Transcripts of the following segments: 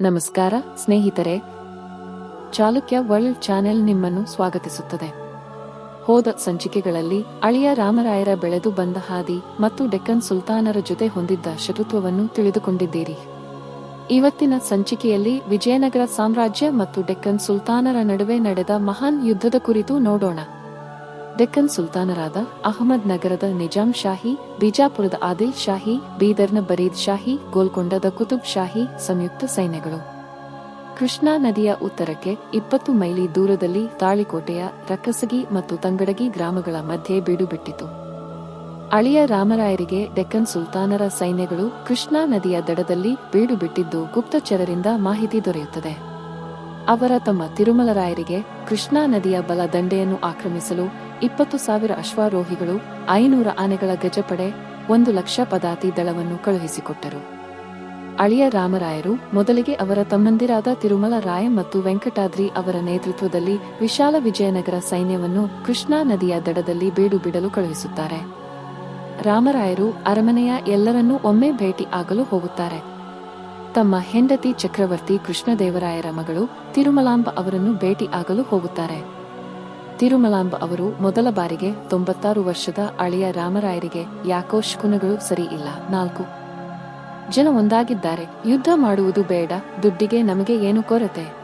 ನಮಸ್ಕಾರ, ಸ್ನೇಹಿತರೆ. Chalukya world channel ನಿಮ್ಮನ್ನು ಸ್ವಾಗತಿಸುತ್ತದೆ. ಹೋದ ಸಂಚಿಕೆಗಳಲ್ಲಿ ಅಳಿಯ ರಾಮರಾಯರ ಬೆಳೆದು ಬಂದ ಹಾದಿ ಮತ್ತು ಡೆಕ್ಕನ್ ಸುಲ್ತಾನರ ಜೊತೆ ಹೊಂದಿದ್ದ ಶತ್ರುತ್ವವನ್ನು ತಿಳಿದುಕೊಂಡಿದ್ದೀರಿ. ಇವತ್ತಿನ ಸಂಚಿಕೆಯಲ್ಲಿ ವಿಜಯನಗರ ಸಾಮ್ರಾಜ್ಯ ಮತ್ತು ಡೆಕ್ಕನ್ ಸುಲ್ತಾನರ ನಡುವೆ ನಡೆದ ಮಹಾನ್ ಯುದ್ಧದ ಕುರಿತು ನೋಡೋಣ. ಡೆಕ್ಕನ್ ಸುಲ್ತಾನರಾದ ಅಹಮದ್ ನಗರದ ನಿಜಾಂ ಶಾಹಿ, ಬಿಜಾಪುರದ ಆದಿಲ್ ಶಾಹಿ, ಬೀದರ್ನ ಬರೀದ್ ಶಾಹಿ, ಗೋಲ್ಕೊಂಡದ ಕುತುಬ್ ಶಾಹಿ ಸಂಯುಕ್ತ ಸೈನ್ಯಗಳು. ಕೃಷ್ಣಾ ನದಿಯ ಉತ್ತರಕ್ಕೆ ಇಪ್ಪತ್ತು ಮೈಲಿ ದೂರದಲ್ಲಿ ತಾಳಿಕೋಟೆಯ ರಕ್ಕಸಗಿ ಮತ್ತು ತಂಗಡಗಿ ಗ್ರಾಮಗಳ ಮಧ್ಯೆ ಬೀಡುಬಿಟ್ಟಿತು. ಅಳಿಯ ರಾಮರಾಯರಿಗೆ ಡೆಕ್ಕನ್ ಸುಲ್ತಾನರ ಸೈನ್ಯಗಳು ಕೃಷ್ಣಾ ನದಿಯ ದಡದಲ್ಲಿ ಬೀಡುಬಿಟ್ಟಿದ್ದು ಗುಪ್ತಚರರಿಂದ ಮಾಹಿತಿ ದೊರೆಯುತ್ತದೆ. ಅವರ ತಮ್ಮ ತಿರುಮಲರಾಯರಿಗೆ ಕೃಷ್ಣಾ ನದಿಯ ಬಲ ದಂಡೆಯನ್ನು ಆಕ್ರಮಿಸಲು ಇಪ್ಪತ್ತು ಸಾವಿರ ಅಶ್ವಾರೋಹಿಗಳು, ಐನೂರ ಆನೆಗಳ ಗಜಪಡೆ, ಒಂದು ಲಕ್ಷ ಪದಾತಿ ದಳವನ್ನು ಕಳುಹಿಸಿಕೊಟ್ಟರು. ಅಳಿಯ ರಾಮರಾಯರು ಮೊದಲಿಗೆ ಅವರ ತಮ್ಮಂದಿರಾದ ತಿರುಮಲ ರಾಯ ಮತ್ತು ವೆಂಕಟಾದ್ರಿ ಅವರ ನೇತೃತ್ವದಲ್ಲಿ ವಿಶಾಲ ವಿಜಯನಗರ ಸೈನ್ಯವನ್ನು ಕೃಷ್ಣಾ ನದಿಯ ದಡದಲ್ಲಿ ಬೀಡು ಬಿಡಲು ಕಳುಹಿಸುತ್ತಾರೆ. ರಾಮರಾಯರು ಅರಮನೆಯ ಎಲ್ಲರನ್ನೂ ಒಮ್ಮೆ ಭೇಟಿ ಆಗಲು ಹೋಗುತ್ತಾರೆ. ತಮ್ಮ ಹೆಂಡತಿ ಚಕ್ರವರ್ತಿ ಕೃಷ್ಣದೇವರಾಯರ ಮಗಳು ತಿರುಮಲಾಂಬ ಅವರನ್ನು ಭೇಟಿ ಆಗಲು ಹೋಗುತ್ತಾರೆ. ತಿರುಮಲಾಂಬ ಅವರು ಮೊದಲ ಬಾರಿಗೆ ತೊಂಬತ್ತಾರು ವರ್ಷದ ಅಳಿಯ ರಾಮರಾಯರಿಗೆ ಯಾಕೋ ಶಕುನಗಳು ಸರಿ ಇಲ್ಲ. ನಾಲ್ಕು. ಜನ ಒಂದಾಗಿದ್ದಾರೆ. ಯುದ್ಧ ಮಾಡುವುದು ಬೇಡ. ದುಡ್ಡಿಗೆ ನಮಗೆ ಏನು ಕೊರತೆ?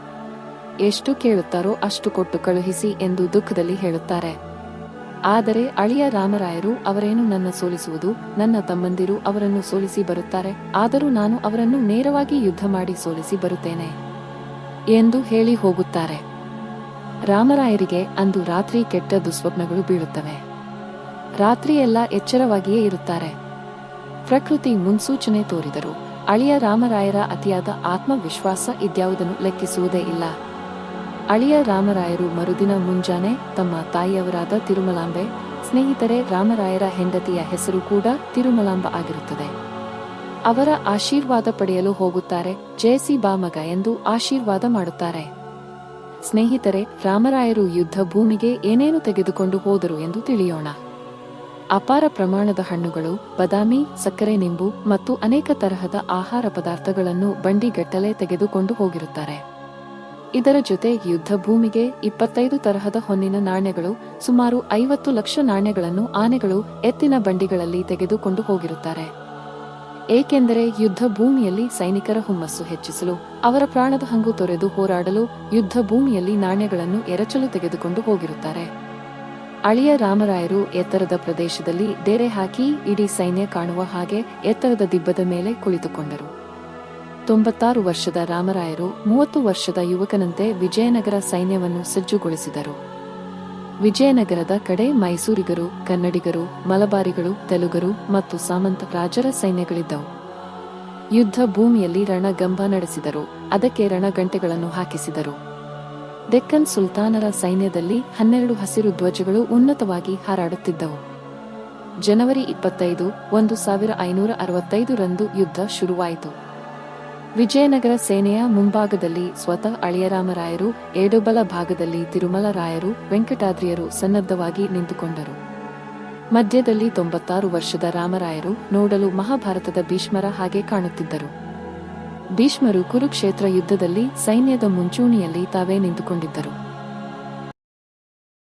ಎಷ್ಟು ಕೇಳುತ್ತಾರೋ ಅಷ್ಟು ಕೊಟ್ಟು ಕಳುಹಿಸಿ ಎಂದು ದುಃಖದಲ್ಲಿ ಹೇಳುತ್ತಾರೆ. ಆದರೆ ಅಳಿಯ ರಾಮರಾಯರು ಅವರೇನು ನನ್ನ ಸೋಲಿಸುವುದು? ನನ್ನ ತಮ್ಮಂದಿರು ಅವರನ್ನು ಸೋಲಿಸಿ ಬರುತ್ತಾರೆ. ಆದರೂ ನಾನು ಅವರನ್ನು ನೇರವಾಗಿ ಯುದ್ಧ ಮಾಡಿ ಸೋಲಿಸಿ ಬರುತ್ತೇನೆ ಎಂದು ಹೇಳಿ ಹೋಗುತ್ತಾರೆ. ರಾಮರಾಯರಿಗೆ ಅಂದು ರಾತ್ರಿ ಕೆಟ್ಟ ದುಸ್ವಪ್ನಗಳು ಬೀಳುತ್ತವೆ. ರಾತ್ರಿಯೆಲ್ಲ ಎಚ್ಚರವಾಗಿಯೇ ಇರುತ್ತಾರೆ. ಪ್ರಕೃತಿ ಮುನ್ಸೂಚನೆ ತೋರಿದರು ಅಳಿಯ ರಾಮರಾಯರ ಅತಿಯಾದ ಆತ್ಮವಿಶ್ವಾಸ ಇದ್ಯಾವುದನ್ನು ಲೆಕ್ಕಿಸುವುದೇ ಇಲ್ಲ. ಅಳಿಯ ರಾಮರಾಯರು ಮರುದಿನ ಮುಂಜಾನೆ ತಮ್ಮ ತಾಯಿಯವರಾದ ತಿರುಮಲಾಂಬೆ, ಸ್ನೇಹಿತರೆ ರಾಮರಾಯರ ಹೆಂಡತಿಯ ಹೆಸರು ಕೂಡ ತಿರುಮಲಾಂಬ ಆಗಿರುತ್ತದೆ. ಅವರ ಆಶೀರ್ವಾದ ಪಡೆಯಲು ಹೋಗುತ್ತಾರೆ, ಜಯಸಿ ಬಾಮಗ ಎಂದು ಆಶೀರ್ವಾದ ಮಾಡುತ್ತಾರೆ. ಸ್ನೇಹಿತರೆ, ರಾಮರಾಯರು ಯುದ್ಧ ಭೂಮಿಗೆ ಏನೇನು ತೆಗೆದುಕೊಂಡು ಹೋದರು ಎಂದು ತಿಳಿಯೋಣ. ಅಪಾರ ಪ್ರಮಾಣದ ಹಣ್ಣುಗಳು, ಬದಾಮಿ, ಸಕ್ಕರೆ ನಿಂಬು ಮತ್ತು ಅನೇಕ ತರಹದ ಆಹಾರ ಪದಾರ್ಥಗಳನ್ನು ಬಂಡಿಗಟ್ಟಲೆ ತೆಗೆದುಕೊಂಡು ಹೋಗಿರುತ್ತಾರೆ. ಇದರ ಜೊತೆ ಯುದ್ಧ ಭೂಮಿಗೆ ಇಪ್ಪತ್ತೈದು ತರಹದ ಹೊನ್ನಿನ ನಾಣ್ಯಗಳು, ಸುಮಾರು ಐವತ್ತು ಲಕ್ಷ ನಾಣ್ಯಗಳನ್ನು ಆನೆಗಳು ಎತ್ತಿನ ಬಂಡಿಗಳಲ್ಲಿ ತೆಗೆದುಕೊಂಡು ಹೋಗಿರುತ್ತಾರೆ. ಏಕೆಂದರೆ ಯುದ್ಧ ಭೂಮಿಯಲ್ಲಿ ಸೈನಿಕರ ಹುಮ್ಮಸ್ಸು ಹೆಚ್ಚಿಸಲು, ಅವರ ಪ್ರಾಣದ ಹಂಗು ತೊರೆದು ಹೋರಾಡಲು ಯುದ್ಧ ಭೂಮಿಯಲ್ಲಿ ನಾಣ್ಯಗಳನ್ನು ಎರಚಲು ತೆಗೆದುಕೊಂಡು ಹೋಗಿರುತ್ತಾರೆ. ಅಳಿಯ ರಾಮರಾಯರು ಎತ್ತರದ ಪ್ರದೇಶದಲ್ಲಿ ಡೇರೆ ಹಾಕಿ ಇಡೀ ಸೈನ್ಯ ಕಾಣುವ ಹಾಗೆ ಎತ್ತರದ ದಿಬ್ಬದ ಮೇಲೆ ಕುಳಿತುಕೊಂಡರು. ತೊಂಬತ್ತಾರು ವರ್ಷದ ರಾಮರಾಯರು ಮೂವತ್ತು ವರ್ಷದ ಯುವಕನಂತೆ ವಿಜಯನಗರ ಸೈನ್ಯವನ್ನು ಸಜ್ಜುಗೊಳಿಸಿದರು. ವಿಜಯನಗರದ ಕಡೆ ಮೈಸೂರಿಗರು, ಕನ್ನಡಿಗರು ಮಲಬಾರಿಗಳು ತೆಲುಗರು ಮತ್ತು ಸಾಮಂತ ರಾಜರ ಸೈನ್ಯಗಳಿದ್ದವು. ಯುದ್ಧ ಭೂಮಿಯಲ್ಲಿ ರಣಗಂಬ ನಡೆಸಿದರು. ಅದಕ್ಕೆ ರಣಗಂಟೆಗಳನ್ನು ಹಾಕಿಸಿದರು. ಡೆಕ್ಕನ್ ಸುಲ್ತಾನರ ಸೈನ್ಯದಲ್ಲಿ ಹನ್ನೆರಡು ಹಸಿರು ಧ್ವಜಗಳು ಉನ್ನತವಾಗಿ ಹಾರಾಡುತ್ತಿದ್ದವು. ಜನವರಿ ಇಪ್ಪತ್ತೈದು, ಒಂದು ಸಾವಿರ ಐನೂರ ಅರವತ್ತೈದು ರಂದು ಯುದ್ಧ ಶುರುವಾಯಿತು. ವಿಜಯನಗರ ಸೇನೆಯ ಮುಂಭಾಗದಲ್ಲಿ ಸ್ವತಃ ಅಳಿಯರಾಮರಾಯರು, ಏಡುಬಲ ಭಾಗದಲ್ಲಿ ತಿರುಮಲರಾಯರು, ವೆಂಕಟಾದ್ರಿಯರು ಸನ್ನದ್ಧವಾಗಿ ನಿಂತುಕೊಂಡರು. ಮಧ್ಯದಲ್ಲಿ ತೊಂಬತ್ತಾರು ವರ್ಷದ ರಾಮರಾಯರು ನೋಡಲು ಮಹಾಭಾರತದ ಭೀಷ್ಮರ ಹಾಗೆ ಕಾಣುತ್ತಿದ್ದರು. ಭೀಷ್ಮರು ಕುರುಕ್ಷೇತ್ರ ಯುದ್ಧದಲ್ಲಿ ಸೈನ್ಯದ ಮುಂಚೂಣಿಯಲ್ಲಿ ತಾವೇ ನಿಂತುಕೊಂಡಿದ್ದರು.